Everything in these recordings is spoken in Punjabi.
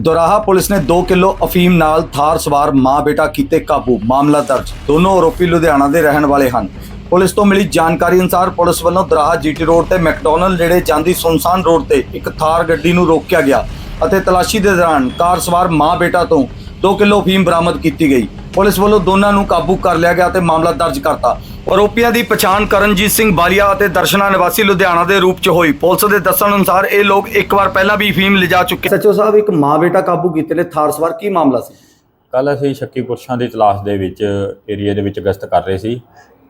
ਦੁਰਾਹਾ ਪੁਲਿਸ ਨੇ 2 ਕਿਲੋ ਅਫੀਮ ਨਾਲ ਥਾਰ ਸਵਾਰ ਮਾਂ ਬੇਟਾ ਕੀਤੇ ਕਾਬੂ, ਮਾਮਲਾ ਦਰਜ। ਦੋਨੋਂ ਆਰੋਪੀ ਲੁਧਿਆਣਾ ਦੇ ਰਹਿਣ ਵਾਲੇ ਹਨ। ਪੁਲਿਸ ਤੋਂ ਮਿਲੀ ਜਾਣਕਾਰੀ ਅਨੁਸਾਰ ਪੁਲਿਸ ਵੱਲੋਂ ਦੁਰਾਹਾ ਜੀਟੀ ਰੋਡ ਤੇ ਮੈਕਡੋਨਲ ਨੇੜੇ ਜਾਂਦੀ ਸੁਨਸਾਨ ਰੋਡ ਤੇ ਇੱਕ ਥਾਰ ਗੱਡੀ ਨੂੰ ਰੋਕਿਆ ਗਿਆ ਅਤੇ ਤਲਾਸ਼ੀ ਦੇ ਦੌਰਾਨ ਕਾਰ ਸਵਾਰ ਮਾਂ ਬੇਟਾ ਤੋਂ 2 ਕਿਲੋ ਅਫੀਮ ਬਰਾਮਦ ਕੀਤੀ ਗਈ। ਪੁਲਿਸ ਵੱਲੋਂ ਦੋਨਾਂ ਨੂੰ ਕਾਬੂ ਕਰ ਲਿਆ ਗਿਆ ਤੇ ਮਾਮਲਾ ਦਰਜ ਕਰਤਾ। ਆਰੋਪੀਆਂ ਦੀ ਪਛਾਣ ਕਰਨਜੀਤ ਸਿੰਘ ਬਾਲੀਆ ਅਤੇ ਦਰਸ਼ਨਾ ਨਿਵਾਸੀ ਲੁਧਿਆਣਾ ਦੇ ਰੂਪ 'ਚ ਹੋਈ। ਪੁਲਿਸ ਦੇ ਦੱਸਣ ਅਨੁਸਾਰ ਇਹ ਲੋਕ ਇੱਕ ਵਾਰ ਪਹਿਲਾਂ ਵੀ ਅਫੀਮ ਲਿਜਾ ਚੁੱਕੇ ਸੱਚੋ ਸਾਹਿਬ ਇੱਕ ਮਾਂ ਬੇਟਾ ਕਾਬੂ ਕੀਤੇ ਨੇ ਥਾਰ ਸਵਾਰ ਕੀ ਮਾਮਲਾ ਸੀ? ਕੱਲ ਅਸੀਂ ਸ਼ੱਕੀ ਪੁਰਸ਼ਾਂ ਦੀ ਤਲਾਸ਼ ਦੇ ਵਿੱਚ ਏਰੀਆ ਦੇ ਵਿੱਚ ਗਸ਼ਤ ਕਰ ਰਹੇ ਸੀ।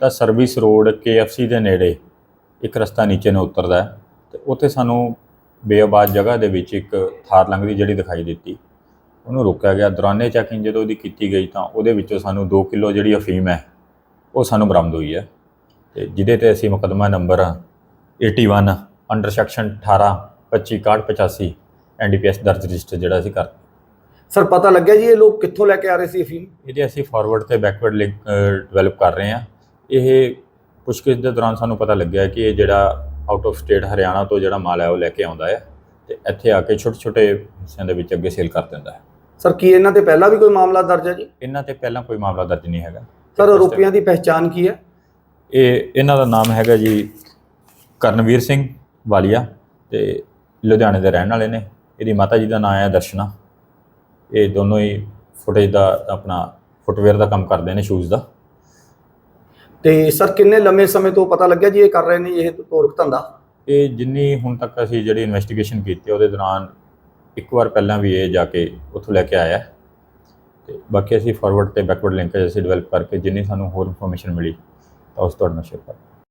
ਤਾਂ ਸਰਵਿਸ ਰੋਡ KFC ਦੇ ਨੇੜੇ ਇੱਕ ਰਸਤਾ ਨੀਚੇ ਨੂੰ ਉਤਰਦਾ ਤੇ ਉੱਥੇ ਸਾਨੂੰ ਬੇਆਬਾਦ ਜਗ੍ਹਾ ਦੇ ਵਿੱਚ ਇੱਕ ਥਾਰ ਲੰਘਦੀ ਜਿਹੜੀ ਦਿਖਾਈ ਦਿੱਤੀ। ਉਹਨੂੰ ਰੋਕਿਆ ਗਿਆ। ਦੌਰਾਨੇ ਚੈਕਿੰਗ ਜਦੋਂ ਉਹਦੀ ਕੀਤੀ ਗਈ ਤਾਂ ਉਹਦੇ ਵਿੱਚੋਂ ਸਾਨੂੰ 2 ਕਿਲੋ ਜਿਹੜੀ ਅਫੀਮ ਹੈ ਉਹ ਸਾਨੂੰ ਬਰਾਮਦ ਹੋਈ ਹੈ। ਤੇ ਜਿਹਦੇ ਤੇ ਅਸੀਂ ਮੁਕੱਦਮਾ ਨੰਬਰ 81 ਅੰਡਰ ਸੈਕਸ਼ਨ 18 25 85 ਐਨਡੀਪੀਐਸ ਦਰਜ ਰਜਿਸਟਰ ਜਿਹੜਾ ਅਸੀਂ ਕਰ ਸਰ ਪਤਾ ਲੱਗਿਆ ਜੀ ਇਹ ਲੋਕ ਕਿੱਥੋਂ ਲੈ ਕੇ ਆ ਰਹੇ ਸੀ ਅਫੀਮ ਇਹਦੇ ਅਸੀਂ ਫਾਰਵਰਡ ਤੇ ਬੈਕਵਰਡ ਲਿੰਕ ਡਿਵੈਲਪ ਕਰ ਰਹੇ ਹਾਂ। ਇਹ ਪੁੱਛਗਿੱਛ ਦੇ ਦੌਰਾਨ ਸਾਨੂੰ ਪਤਾ ਲੱਗਿਆ ਕਿ ਇਹ ਜਿਹੜਾ ਆਊਟ ਆਫ ਸਟੇਟ ਹਰਿਆਣਾ ਤੋਂ ਜਿਹੜਾ ਮਾਲ ਹੈ ਉਹ ਲੈ ਕੇ ਆਉਂਦਾ ਹੈ ਤੇ ਇੱਥੇ ਆ ਕੇ ਛੋਟੇ ਛੋਟੇ ਹਿੱਸਿਆਂ ਦੇ ਵਿੱਚ ਅੱਗੇ ਸੇਲ ਕਰ ਦਿੰਦਾ ਹੈ। ਸਰ ਕੀ ਇਹਨਾਂ ਤੇ ਪਹਿਲਾਂ ਵੀ ਕੋਈ ਮਾਮਲਾ ਦਰਜ ਹੈ ਜੀ? ਇਹਨਾਂ ਤੇ ਪਹਿਲਾਂ ਕੋਈ ਮਾਮਲਾ ਦਰਜ ਨਹੀਂ ਹੈਗਾ। ਸਰ ਆਰੋਪੀਆਂ ਦੀ ਪਹਿਚਾਣ ਕੀ ਹੈ? ਇਹ ਇਹਨਾਂ ਦਾ ਨਾਮ ਹੈਗਾ ਜੀ ਕਰਨਵੀਰ ਸਿੰਘ ਵਾਲੀਆ ਤੇ ਲੁਧਿਆਣੇ ਦੇ ਰਹਿਣ ਵਾਲੇ ਨੇ। ਇਹਦੀ ਮਾਤਾ ਜੀ ਦਾ ਨਾਮ ਹੈ ਦਰਸ਼ਨਾ। ਇਹ ਦੋਨੋਂ ਹੀ ਫੁਟੇਜ ਦਾ ਆਪਣਾ ਫੁੱਟਵੇਅਰ ਦਾ ਕੰਮ ਕਰਦੇ ਨੇ ਸ਼ੂਜ਼ ਦਾ। ਤੇ ਸਰ ਕਿੰਨੇ ਲੰਮੇ ਸਮੇਂ ਤੋਂ ਪਤਾ ਲੱਗਿਆ ਜੀ ਇਹ ਕਰ ਰਹੇ ਨੇ ਇਹ ਤੋਰਕ ਧੰਦਾ? ਇਹ ਜਿੰਨੀ ਹੁਣ ਤੱਕ ਅਸੀਂ ਜਿਹੜੀ ਇਨਵੈਸਟੀਗੇਸ਼ਨ ਕੀਤੀ ਉਹਦੇ ਦੌਰਾਨ ਇੱਕ ਵਾਰ ਪਹਿਲਾਂ ਵੀ ਇਹ ਜਾ ਕੇ ਉੱਥੋਂ ਲੈ ਕੇ ਆਇਆ ਹੈ। ਤੇ ਬਾਕੀ ਅਸੀਂ ਫਾਰਵਰਡ ਤੇ ਬੈਕਵਰਡ ਲਿੰਕੇਜ ਅਸੀਂ ਡਿਵੈਲਪ ਕਰਕੇ ਜਿੰਨੀ ਸਾਨੂੰ ਹੋਰ ਇਨਫੋਰਮੇਸ਼ਨ ਮਿਲੀ ਤਾਂ ਉਸ ਤੁਹਾਡੇ ਨਾਲ ਸ਼ੇਅਰ ਕਰਾਂਗੇ